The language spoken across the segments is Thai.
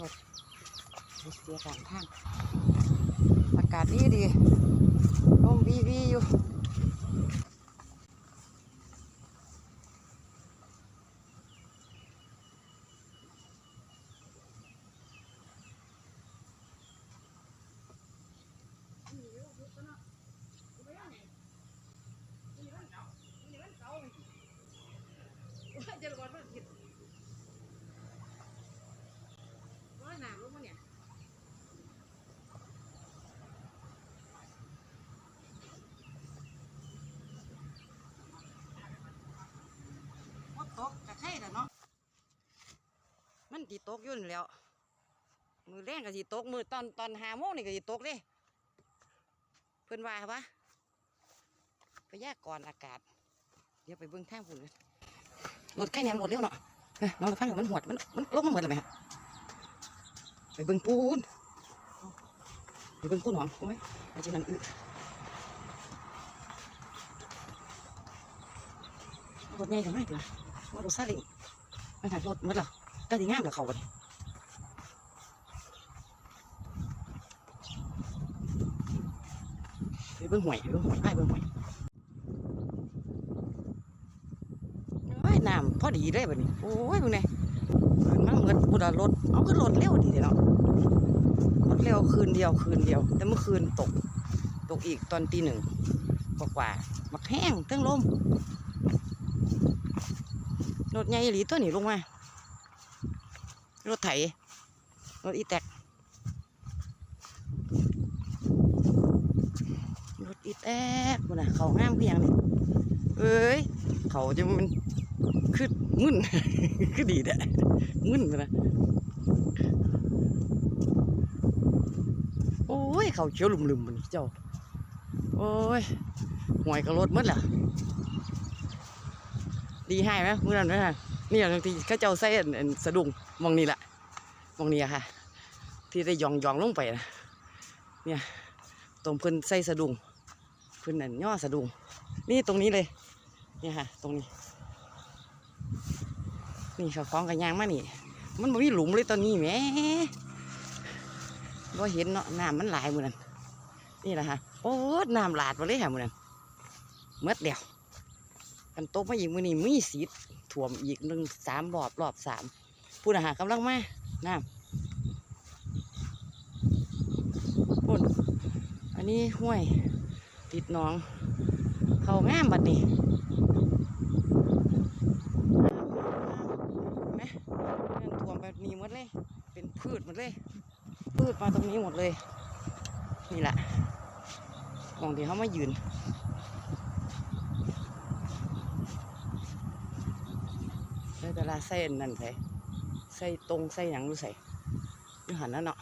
รถเสียกางทางอากาศดีดีลมวีวีอยู่ จะรอดมันผิดร้อยหนามรู้มั้งเนี่ย มด ตกกะไข่ละเนาะมันสิตกยู่นแล้ว มือแรงก็สิตกมือตอนตอนหาโมงนี่ก็สิตกเด้เพิ่อนว่าปะพยากรณ์อากาศ เดี๋ยวไปเบิ่งทางพุ่นรถไข่แนมหมดเร็วเนาะน้องฟังมันหวดมันมันลงมาหมดเลยไหมครับไปเบิ่งปูนไปเบิ่งปูนหอมโอ้ยไปจังนั้นอึรถใหญ่ถึงไหน ถึงว่ารถซาเล้งมันหักรถมดแล้วก็ดีงามกับเขากันไปเบิ่งหวยไปเบิ่งหวยไปเบิ่งหวยโอ้ยน้ำพอดีเลยแบบนี้โอ้ยมึงเนี่ยขึ้นมาเหมือนบุดรถเอาขึ้นรถเร็วดีเลยเนาะรถเร็วคืนเดียวคืนเดียว แต่เมื่อคืนตก ตกอีกตอนตีหนึ่งกว่าๆมักแห้งเตั้องลม รถใหญ่อีหลีตัวนี้ลงมารถไถรถอีแตกรถอีแตกบุญนะเขางามคือหยังนี่เอ้ยเขาจะมันคือมึนคือดีแหละมึนบุญนะโอ้ยเขาเขียวลุ่มๆมันเจ้าโอ้ยหวยกับรถหมดล่ะ ดีให้ไหมมื่อนั้นนะนี่อย่างทีเข้าเจ้าใส่อันสะดุ้งมองนี่แหละมองนี่ค่ะ ที่ได้ยองยองลงไปนะเนี่ยตรงเพิ่นใส่สะดุ้งเพิ่นนั่นย่อสะดุ้งนี่ตรงนี้เลยเนี่ยค่ะ ตรงนี้ นี่เขาคล้องกันยางมานี่ มันบ่มีหลุมเลยตอนนี้แหมบ่เห็นเนาะน้ำมันหลายมือนั้นนี่แหละค่ะโอ้น้ำหลาดมาเลยค่ะมือนั้นเมื่อเดียว กันโตกมาอีกมือนี้มีสีถ่วมอีกหนึ่งสามรอบรอบสามพูดอาหารกำลังมาน้ำพูดอันนี้ห้วย ติดน้อง เขางามบัดนี้ไหมเงินถ่วมแบบนี้หมดเลย เป็นพืชหมดเลย พืชมาตรงนี้หมดเลย นี่แหละมองที่เขามายืน ใส่ แต่ละใส่อันนั่นใส่ใส่ตรงใส่หยังรู้ใส่อยูหันนั่นเนาะ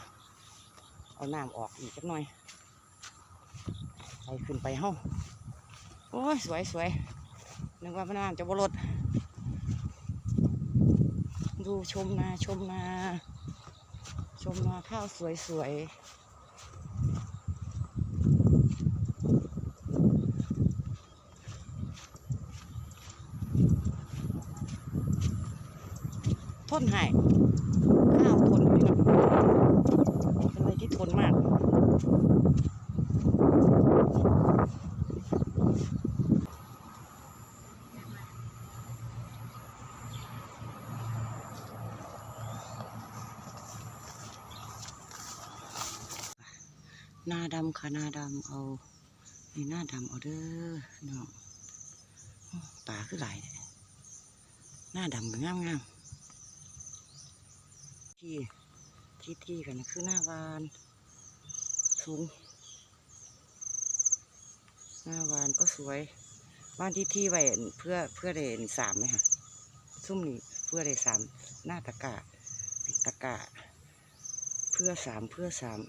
เอาน้ำออกอีกจักหน่อยใส่ขึ้นไปห้องโอ้ยสวยสวยนึกว่าพน้ำจะบรดดูชมนาชมนาชมนาข้าวสวยสวย นให้ข้าวทนพี่น้องเป็นอะไรที่ทนมากหน้าดำค่ะหน้าดำเอานี่หน้าดำเอาเด้อน้องป่าคือหลายหน้าดำก็งามงาม ที่ที่ที่กันคือหน้าวานสูง หน้าวานก็สวยบ้านที่ที่ไว้เพื่อเพื่อเดนสามไหมคะซุ่มนี่เพื่อเดนสามหน้าตะกะป็นตะกะ เพื่อสามเพื่อสาม